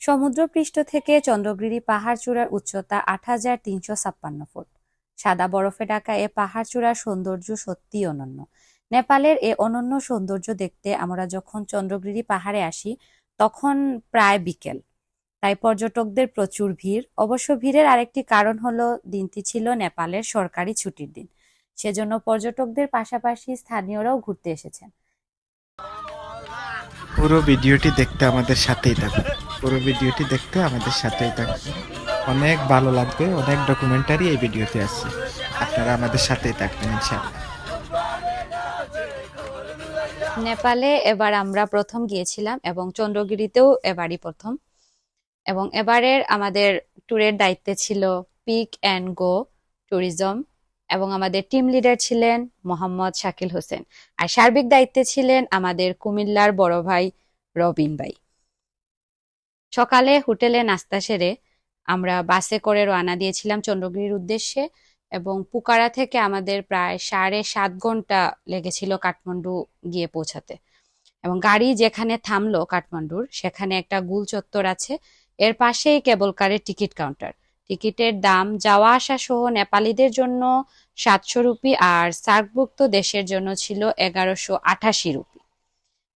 সমুদ্রপৃষ্ঠ থেকে চন্দ্রগিরি পাহাড় চূড়ার উচ্চতা আট হাজার তিনশো ছাপ্পান্ন ফুট। সাদা বরফে ঢাকা এ পাহাড় চূড়ার সৌন্দর্য সত্যিই অনন্য। নেপালের এ অনন্য সৌন্দর্য দেখতে আমরা যখন চন্দ্রগিরি পাহাড়ে আসি, তখন প্রায় বিকেল। তাই পর্যটকদের প্রচুর ভিড়। অবশ্য ভিড়ের আরেকটি কারণ হলো, দিনটি ছিল নেপালের সরকারি ছুটির দিন। সেজন্য পর্যটকদের পাশাপাশি স্থানীয়রাও ঘুরতে এসেছেন। পুরো ভিডিওটি দেখতে আমাদের সাথেই থাকুন। পুরো ভিডিওটি দেখতে আমাদের সাথেই থাকুন অনেক ভালো লাগবে, অনেক ডকুমেন্টারি এই ভিডিওতে আছে। আপনারা আমাদের সাথেই থাকবেন, ইনশাআল্লাহ। নেপালে এবার আমরা প্রথম গিয়েছিলাম এবং চন্দ্রগিরিতেও এবারই প্রথম। এবং এবারের আমাদের ট্যুরের দায়িত্বে ছিল পিক অ্যান্ড গো ট্যুরিজম এবং আমাদের টিম লিডার ছিলেন মোহাম্মদ শাকিল হোসেন। আর সার্বিক দায়িত্বে ছিলেন আমাদের কুমিল্লার বড় ভাই রবিন ভাই। সকালে হোটেলে নাস্তা সেরে আমরা বাসে করে রওনা দিয়েছিলাম চন্দ্রগিরির উদ্দেশ্যে এবং পুকারা থেকে আমাদের প্রায় সাড়ে সাত ঘণ্টা লেগেছিল কাঠমান্ডু গিয়ে পৌঁছাতে। এবং গাড়ি যেখানে থামলো কাঠমান্ডুর, সেখানে একটা গুল চত্বর আছে। এর পাশেই কেবল কারের টিকিট কাউন্টার। টিকিটের দাম, যাওয়া আসা সহ নেপালিদের জন্য সাতশো রুপি আর সার্কভুক্ত দেশের জন্য ছিল এগারোশো আঠাশি রুপি।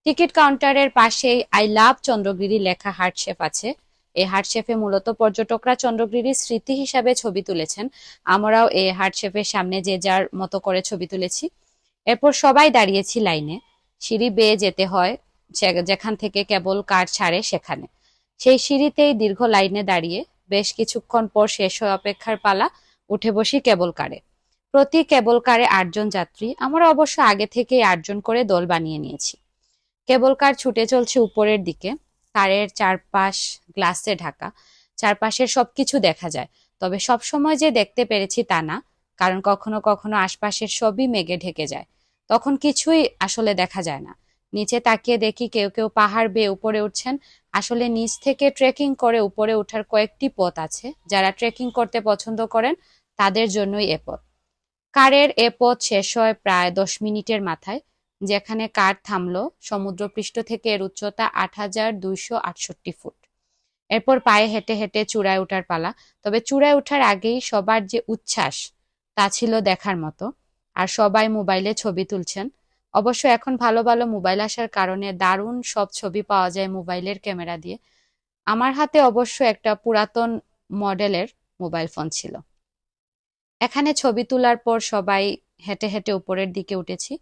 টিকিট কাউন্টারের পাশেই আই লাভ চন্দ্রগিরি লেখা হার্টশেফ আছে। এই হার্টশেফে মূলত পর্যটকরা চন্দ্রগিরির স্মৃতি হিসাবে ছবি তুলেছেন। আমরাও এই হার্টশেফের সামনে যে যার মতো করে ছবি তুলেছি। এরপর সবাই দাঁড়িয়েছি লাইনে। সিঁড়ি বেয়ে যেতে হয় যেখান থেকে কেবল কার ছাড়ে সেখানে। সেই সিঁড়িতেই দীর্ঘ লাইনে দাঁড়িয়ে বেশ কিছুক্ষণ পর শেষ হয়ে অপেক্ষার পালা উঠে বসি কেবল কারে। প্রতি কেবল কারে আটজন যাত্রী। আমরা অবশ্য আগে থেকেই আটজন করে দল বানিয়ে নিয়েছি। কেবল কার ছুটে চলছে উপরের দিকে? কারের চারপাশ, গ্লাসে ঢাকা। চারপাশের সবকিছু দেখা যায়। তবে সব সময় যে দেখতে পেরেছি তা না, কারণ কখনো কখনো আশপাশের সবই মেঘে ঢেকে যায়। তখন কিছুই আসলে দেখা যায় না। নিচে তাকিয়ে দেখি কেউ কেউ পাহাড় বেয়ে উপরে উঠছেন। আসলে নিচ থেকে ট্রেকিং করে উপরে ওঠার কয়েকটি পথ আছে, যারা ট্রেকিং করতে পছন্দ করেন, তাদের জন্যই এ পথ। কারের এ পথ শেষ হয় প্রায় দশ মিনিটের মাথায়। যেখানে কার থামলো, সমুদ্রপৃষ্ঠ থেকে এর উচ্চতা আট হাজার দুইশো আটষট্টি ফুট। এরপর পায়ে হেঁটে হেঁটে চূড়ায় ওঠার পালা। তবে চূড়ায় ওঠার আগেই সবার যে উচ্ছ্বাস, তা ছিল দেখার মতো। আর সবাই মোবাইলে ছবি তুলছেন। অবশ্য এখন ভালো ভালো মোবাইল আসার কারণে দারুণ সব ছবি পাওয়া যায় মোবাইলের ক্যামেরা দিয়ে। আমার হাতে অবশ্য একটা পুরাতন মডেলের মোবাইল ফোন ছিল। এখানে ছবি তোলার পর সবাই হেঁটে হেঁটে উপরের দিকে উঠেছি।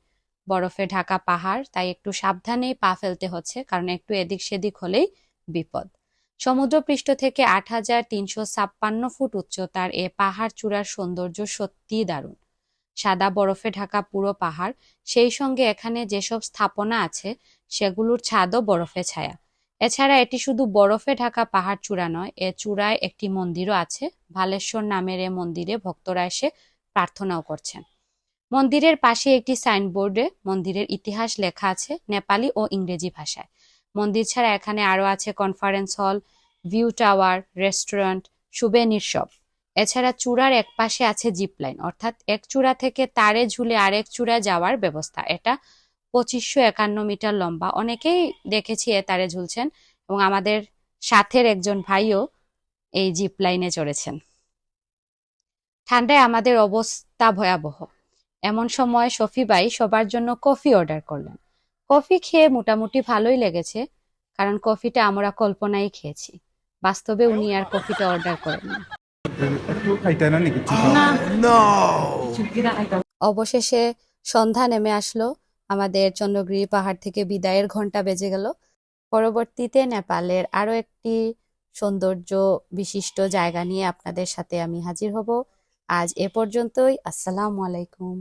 বরফে ঢাকা পাহাড়, তাই একটু সাবধানেই পা ফেলতে হচ্ছে, কারণ একটু এদিক সেদিক হলেই বিপদ। সমুদ্রপৃষ্ঠ থেকে আট হাজার তিনশো ছাপ্পান্ন ফুট উচ্চতার এ পাহাড় চূড়ার সৌন্দর্য সত্যিই দারুণ। সাদা বরফে ঢাকা পুরো পাহাড়, সেই সঙ্গে এখানে যেসব স্থাপনা আছে, সেগুলোর ছাদও বরফে ছায়া। এছাড়া এটি শুধু বরফে ঢাকা পাহাড় চূড়া নয়, এ চূড়ায় একটি মন্দিরও আছে, ভালেশ্বর নামের এ মন্দিরে ভক্তরা এসে প্রার্থনাও করছেন। মন্দিরের পাশে একটি সাইনবোর্ডে মন্দিরের ইতিহাস লেখা আছে নেপালি ও ইংরেজি ভাষায়। মন্দির ছাড়া এখানে আরও আছে conference hall, view tower, restaurant, souvenir shop. এছাড়া চূড়ার এক পাশে আছে জিপ লাইন, অর্থাৎ এক চূড়া থেকে তারে ঝুলে আরেক চূড়া যাওয়ার ব্যবস্থা। এটা পঁচিশশো একান্ন মিটার লম্বা। অনেকেই দেখেছি এ তারে ঝুলছেন এবং আমাদের সাথের একজন ভাইও এই জিপ লাইনে চড়েছেন। ঠান্ডায় আমাদের অবস্থা ভয়াবহ। এমন সময় শফি ভাই সবার জন্য কফি অর্ডার করলেন। কফি খেয়ে মোটামুটি ভালোই লেগেছে কারণ কফিটা আমরা কল্পনাই খেয়েছি। বাস্তবে উনি আর কফিটা অর্ডার করেননি। একটু খাইতে না। নাকি অবশেষে সন্ধ্যা নেমে আসলো। আমাদের চন্দ্রগিরি পাহাড় থেকে বিদায়ের ঘণ্টা বেজে গেল। পরবর্তীতে নেপালের আরও একটি সৌন্দর্য বিশিষ্ট জায়গা নিয়ে আপনাদের সাথে আমি হাজির হব। আজ এ পর্যন্তই। আসসালামু আলাইকুম।